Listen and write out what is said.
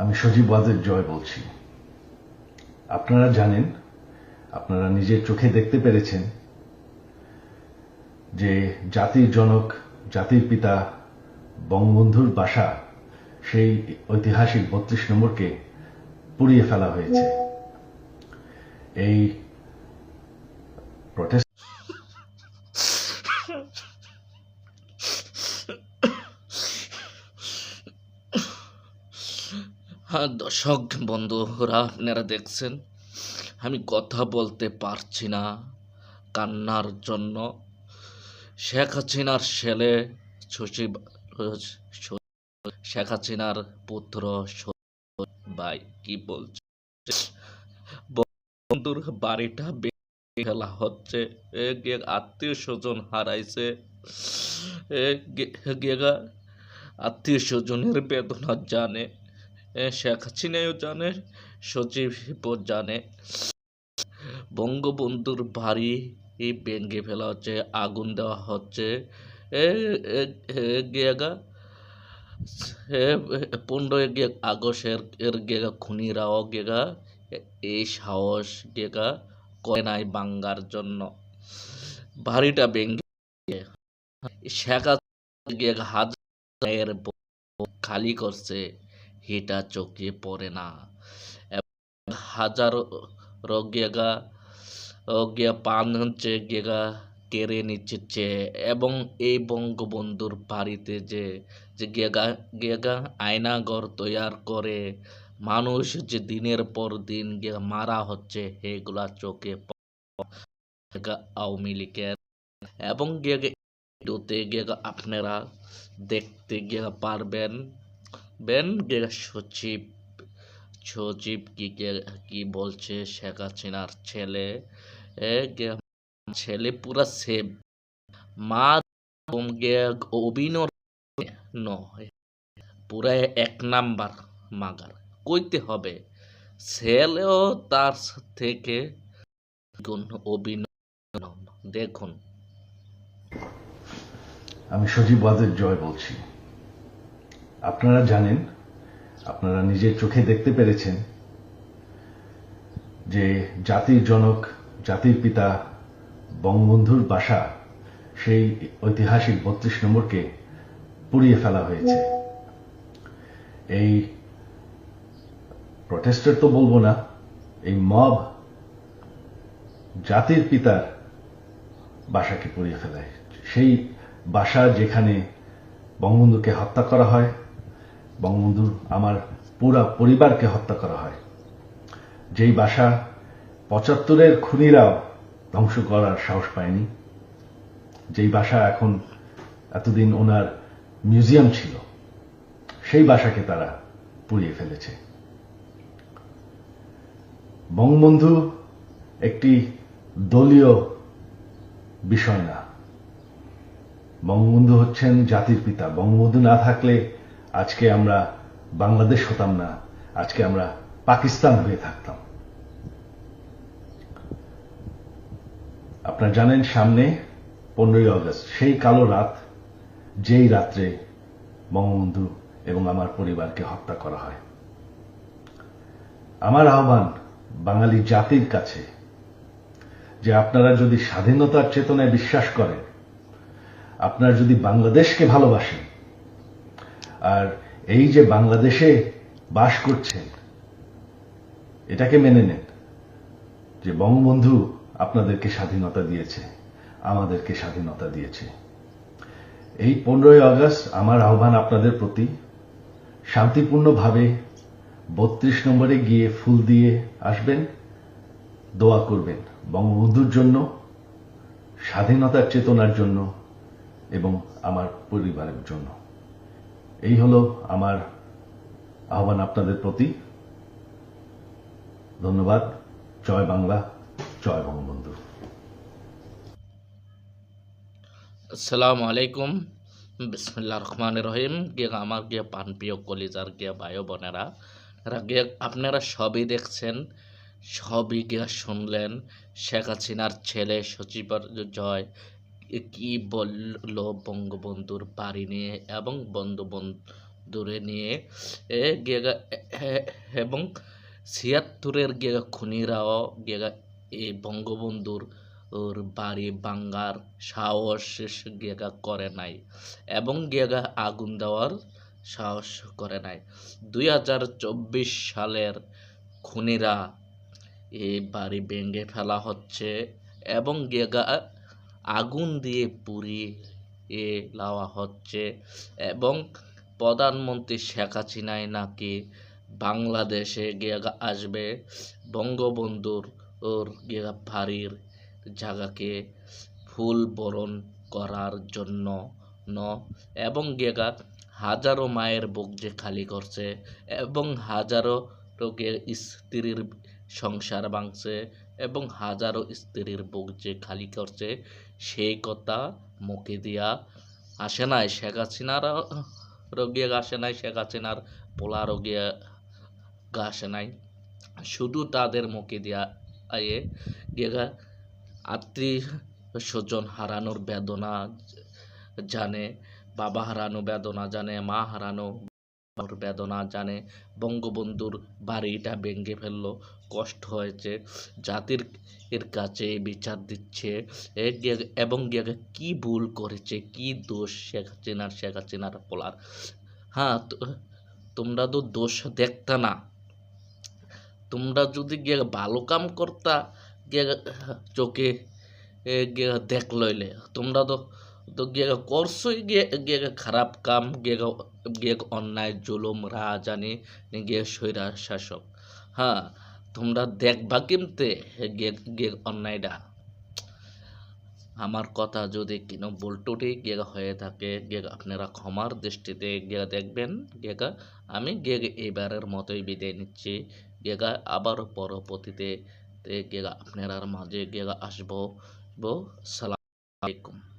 আমি সজীব ওয়াজের জয় বলছি। আপনারা জানেন, আপনারা নিজের চোখে দেখতে পেরেছেন যে জাতির জনক, জাতির পিতা বঙ্গবন্ধুর বাসা সেই ঐতিহাসিক বত্রিশ নম্বরকে পুড়িয়ে ফেলা হয়েছে। এই প্রটেস্ট হ্যাঁ দর্শক, বন্ধুরা, আপনারা দেখছেন, আমি কথা বলতে পারছি না কান্নার জন্য। শেখ হাসিনার ছেলে সচিব শেখ হাসিনার পুত্র ভাই কি বলছে? বন্ধুর বাড়িটা ফেলা হচ্ছে। আত্মীয় স্বজন হারাইছে। আত্মীয় স্বজনের বেদনা জানে। শেখ হাসিনাও জানে সচিবও জানে, বঙ্গবন্ধুর বাড়ি ভেঙে ফেলা হচ্ছে, আগুন দেওয়া হচ্ছে। গেগা পনেরোই গে আগস্টের, এর গেগা খুনিরাও গেগা এই সাহস গেগা কয় নাই বাঙ্গার জন্য। বাড়িটা ভেঙে শেখ গেগা হাজার খালি করছে। হিটা চোখে পড়ে না। হাজার গেগা গিয়া পান হচ্ছে গেগা কেড়ে নিচ্ছে এবং এই বঙ্গবন্ধুর বাড়িতে যে যে গেগা গেগা আয়নাঘর তৈয়ার করে মানুষ যে দিনের পর দিন গিয়ে মারা হচ্ছে এগুলা চোখে আওয়ামী লীগের এবং গেগা আপনারা দেখতে গিয়ে পারবেন। বেন গেগা সচিব সচিব কি কি বলছে শেখ হাসিনার ছেলে ছেলে পুরা সেভ মা অভিনয় নয় পুরা এক নাম্বার মাগার। কইতে হবে, ছেলেও তার থেকে অভিনয়। দেখুন। আমি সজীব জয় বলছি। আপনারা জানেন, আপনারা নিজের চোখে দেখতে পেরেছেন যে জাতির জনক, জাতির পিতা বঙ্গবন্ধুর বাসা সেই ঐতিহাসিক বত্রিশ নম্বরকে পুড়িয়ে ফেলা হয়েছে। এই প্রটেস্টার তো বলব না, এই মব জাতির পিতার বাসাকে পুড়িয়ে ফেলায়। সেই বাসা যেখানে বঙ্গবন্ধুকে হত্যা করা হয় বঙ্গবন্ধুর আমার পুরা পরিবারকে হত্যা করা হয়। যেই বাসা পঁচাত্তরের খুনিরাও ধ্বংস করার সাহস পায়নি। যেই বাসা এখন এতদিন ওনার মিউজিয়াম ছিল, সেই বাসাকে তারা পুড়িয়ে ফেলেছে। বঙ্গবন্ধু একটি দলীয় বিষয় না। বঙ্গবন্ধু হচ্ছেন জাতির পিতা। বঙ্গবন্ধু না থাকলে আজকে আমরা বাংলাদেশ হতাম না, আজকে আমরা পাকিস্তান হয়ে থাকতাম। আপনারা জানেন সামনে পনেরোই আগস্ট, সেই কালো রাত, যেই রাত্রে বঙ্গবন্ধু এবং আমার পরিবারকে হত্যা করা হয়। আমার আহ্বান বাঙালি জাতির কাছে যে আপনারা যদি স্বাধীনতার চেতনায় বিশ্বাস করেন, আপনারা যদি বাংলাদেশকে ভালোবাসেন আর এই যে বাংলাদেশে বাস করছেন, এটাকে মেনে নেন যে বঙ্গবন্ধু আপনাদেরকে স্বাধীনতা দিয়েছে, আমাদেরকে স্বাধীনতা দিয়েছে। এই পনেরোই আগস্ট আমার আহ্বান আপনাদের প্রতি, শান্তিপূর্ণভাবে বত্রিশ নম্বরে গিয়ে ফুল দিয়ে আসবেন, দোয়া করবেন বঙ্গবন্ধুর জন্য, স্বাধীনতার চেতনার জন্য এবং আমার পরিবারের জন্য। এই হলো আমার আহ্বান আপনাদের প্রতি। ধন্যবাদ। জয় বাংলা, জয় বঙ্গবন্ধু। আসসালামু আলাইকুম। বিসমিল্লা রহমান রহিম। গিয়ে আমার গিয়ে পান প্রিয় কলিজার গিয়ে ভাই বোনেরা গিয়ে আপনারা সবই দেখছেন, সবই গিয়ে শুনলেন। শেখ হাসিনার ছেলে সচিব জয় কি বলল বঙ্গবন্ধুর বাড়ি নিয়ে এবং বঙ্গবন্ধু দূরে নিয়ে গেগা এবং ছিয়াত্তরের গেগা খুনিরাও গেগা এই বঙ্গবন্ধুর ওর বাড়ি বাঙ্গার সাহস গেগা করে নাই এবং গেগা আগুন দেওয়ার সাহস করে নাই। দুই হাজার চব্বিশ সালের খুনিরা এই বাড়ি ভেঙে ফেলা হচ্ছে এবং গেগা আগুন দিয়ে পুড়িয়ে এ লাওয়া হচ্ছে এবং প্রধানমন্ত্রী শেখ হাসিনাই নাকি বাংলাদেশে গিয়ে আসবে বঙ্গবন্ধুর ওর গিয়ে বাড়ির জায়গাকে ফুল বরণ করার জন্য। ন এবং গেগা হাজারো মায়ের বুক যে খালি করছে এবং হাজারো রোগের স্ত্রীর সংসার ভাঙছে। এবং হাজারো স্ত্রীর বুক যে খালি করছে সেই কথা মুখে দিয়া আসে নাই। শেখ হাসিনার রোগিয়ে আসে নাই, শেখ হাসিনার পোলা রোগিয়ে আসে নাই। শুধু তাদের মুখে দিয়া আয়ে গেগা আত্মীয় স্বজন হারানোর বেদনা জানে, বাবা হারানো বেদনা জানে, মা হারানো ওর বেদনা জানে। বঙ্গবন্ধুর বাড়িটা ভেঙে ফেলল। কষ্ট হয়েছে। জাতির এর কাছে বিচার দিচ্ছে। এবং কি ভুল করেছে? কি দোষ শেখ হাসিনার শেখ হাসিনার পোলার? হ্যাঁ তোমরা তো দোষ দেখতা না। তোমরা যদি গিয়ে ভালো কাম করতা গিয়ে চোখে গিয়ে দেখ লইলে। তোমরা তো তো গিয়ে করছোই গিয়ে গিয়ে খারাপ কাম গিয়ে গিয়ে অন্যায় জুলুম রাজানি গিয়ে স্বৈরা শাসক হ্যাঁ তোমরা দেখবা কিমতে গিয়ে গিয়ে অন্যায়টা আমার কথা যদি কিনো বলটুটি গিয়ে হয়ে থাকে গিয়ে আপনারা ক্ষমার দৃষ্টিতে গিয়ে দেখবেন গিয়ে আমি গিয়ে এবারের মতোই বিদায় নিচ্ছি গিয়ে আবার পরবর্তীতে গিয়ে আপনার মাঝে গিয়ে আসব সালাম আলাইকুম